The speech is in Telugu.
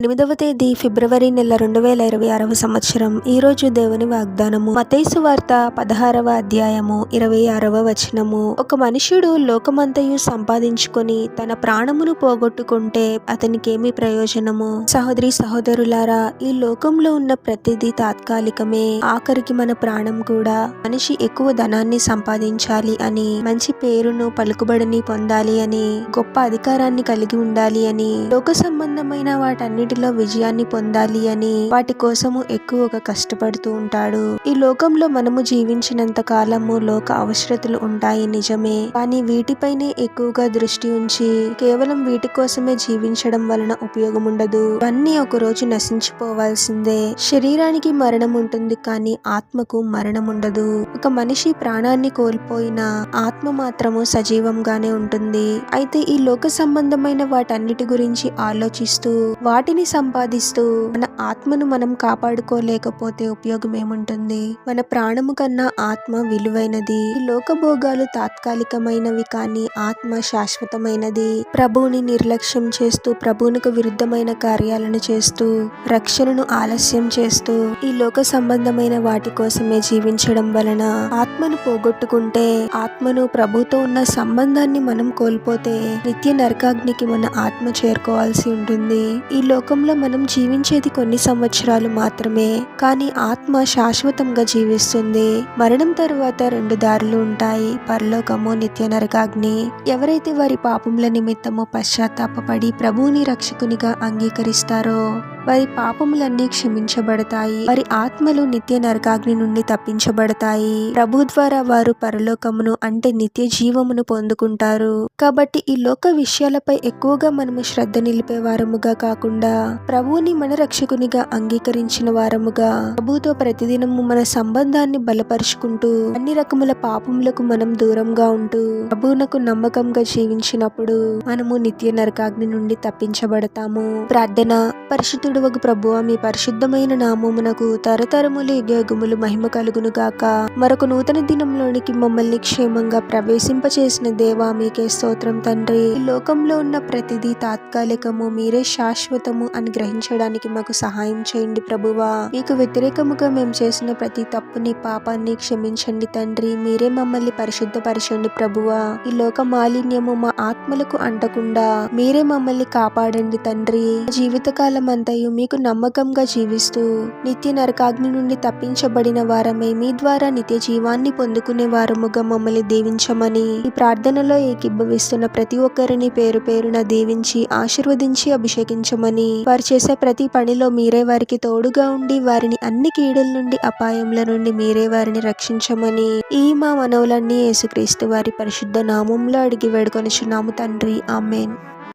ఎనిమిదవ తేదీ ఫిబ్రవరి నెల రెండు వేల ఇరవై ఆరవ సంవత్సరం. ఈ రోజు దేవుని వాగ్దానము. మతైసు వార్త పదహారవ అధ్యాయము ఇరవై ఆరవ వచనము. ఒక మనుషుడు లోకమంతయు సంపాదించుకొని తన ప్రాణమును పోగొట్టుకుంటే అతనికేమి ప్రయోజనము? సహోదరి సహోదరులారా ఈ లోకంలో ఉన్న ప్రతిదీ తాత్కాలికమే. ఆఖరికి మన ప్రాణం కూడా మనిషి ఎక్కువ ధనాన్ని సంపాదించాలి అని మంచి పేరును పలుకుబడిని పొందాలి అని గొప్ప అధికారాన్ని కలిగి ఉండాలి అని లోక సంబంధమైన అన్నిటిలో విజయాన్ని పొందాలి అని వాటి కోసము ఎక్కువగా కష్టపడుతూ ఉంటాడు. ఈ లోకంలో మనము జీవించినంత కాలము లోక అవసరతలు ఉంటాయి నిజమే. కానీ వీటిపైనే ఎక్కువగా దృష్టి ఉంచి కేవలం వీటి కోసమే జీవించడం వలన ఉపయోగం ఉండదు. ఇవన్నీ ఒక రోజు నశించిపోవాల్సిందే. శరీరానికి మరణం ఉంటుంది కానీ ఆత్మకు మరణం ఉండదు. ఒక మనిషి ప్రాణాన్ని కోల్పోయినా ఆత్మ మాత్రము సజీవంగానే ఉంటుంది. అయితే ఈ లోక సంబంధమైన వాటన్నిటి గురించి ఆలోచిస్తూ వాటి శక్తిని సంపాదిస్తూ మన ఆత్మను మనం కాపాడుకోలేకపోతే ఉపయోగం ఏముంటుంది? మన ప్రాణము కన్నా ఆత్మ విలువైనది. లోకభోగాలు లోక భోగాలు తాత్కాలికమైనవి కానీ ఆత్మ శాశ్వతమైనది. ప్రభువుని నిర్లక్ష్యం చేస్తూ ప్రభువునికి విరుద్ధమైన కార్యాలను చేస్తూ రక్షణను ఆలస్యం చేస్తూ ఈ లోక సంబంధమైన వాటి కోసమే జీవించడం వలన ఆత్మను పోగొట్టుకుంటే ఆత్మను ప్రభుతో ఉన్న సంబంధాన్ని మనం కోల్పోతే నిత్య నరకాగ్నికి మన ఆత్మ చేరుకోవాల్సి ఉంటుంది. ఈ లోకంలో మనం జీవించేది కొన్ని సంవత్సరాలు మాత్రమే కానీ ఆత్మ శాశ్వతంగా జీవిస్తుంది. మరణం తరువాత రెండు దారులు ఉంటాయి. పరలోకము నిత్య నరకాగ్ని. ఎవరైతే వారి పాపముల నిమిత్తము పశ్చాత్తాపడి ప్రభువుని రక్షకునిగా అంగీకరిస్తారో వారి పాపములన్నీ క్షమించబడతాయి. వారి ఆత్మలు నిత్య నరకాగ్ని నుండి తప్పించబడతాయి. ప్రభు ద్వారా వారు పరలోకమును అంటే నిత్య జీవమును పొందుకుంటారు. కాబట్టి ఈ లోక విషయాలపై ఎక్కువగా మనము శ్రద్ధ నిలిపే వారముగా కాకుండా ప్రభువుని మన రక్షకునిగా అంగీకరించిన వారముగా ప్రభుతో ప్రతిదినము మన సంబంధాన్ని బలపరుచుకుంటూ అన్ని రకముల పాపములకు మనం దూరంగా ఉంటూ ప్రభువునకు నమ్మకంగా జీవించినప్పుడు మనము నిత్య నరకాగ్ని నుండి తప్పించబడతాము. ప్రార్థన పరిశుద్ధుడు ఒక ప్రభువ మీ పరిశుద్ధమైన నామమునకు తరతరములు యుగములు మహిమ కలుగును గాక. మరొక నూతన దినంలోనికి మమ్మల్ని క్షేమంగా ప్రవేశింపచేసిన దేవా మీకే స్తోత్రం తండ్రి. లోకంలో ఉన్న ప్రతిదీ తాత్కాలికము మీరే శాశ్వతము అని గ్రహించడానికి మాకు సహాయం చేయండి ప్రభువా. మీకు వ్యతిరేకముగా మేము చేసిన ప్రతి తప్పుని పాపాన్ని క్షమించండి తండ్రి. మీరే మమ్మల్ని పరిశుద్ధపరచండి ప్రభువా. ఈ లోక మాలిన్యము మా ఆత్మలకు అంటకుండా మీరే మమ్మల్ని కాపాడండి తండ్రి. జీవితకాలం మరియు మీకు నమ్మకంగా జీవిస్తూ నిత్య నరకాగ్ని నుండి తప్పించబడిన వారమై మీ ద్వారా నిత్య జీవాన్ని పొందుకునే వారముగా మమ్మల్ని దీవించమని ఈ ప్రార్థనలో ఏకీభవిస్తున్న ప్రతి ఒక్కరిని పేరు పేరున దీవించి ఆశీర్వదించి అభిషేకించమని వారు చేసే ప్రతి పనిలో మీరే వారికి తోడుగా ఉండి వారిని అన్ని కీడుల నుండి అపాయముల నుండి మీరే వారిని రక్షించమని ఈ మా మనవులన్నీ యేసుక్రీస్తు వారి పరిశుద్ధ నామంలో అడిగి వేడుకొనిచున్నాము తండ్రి. ఆమెన్.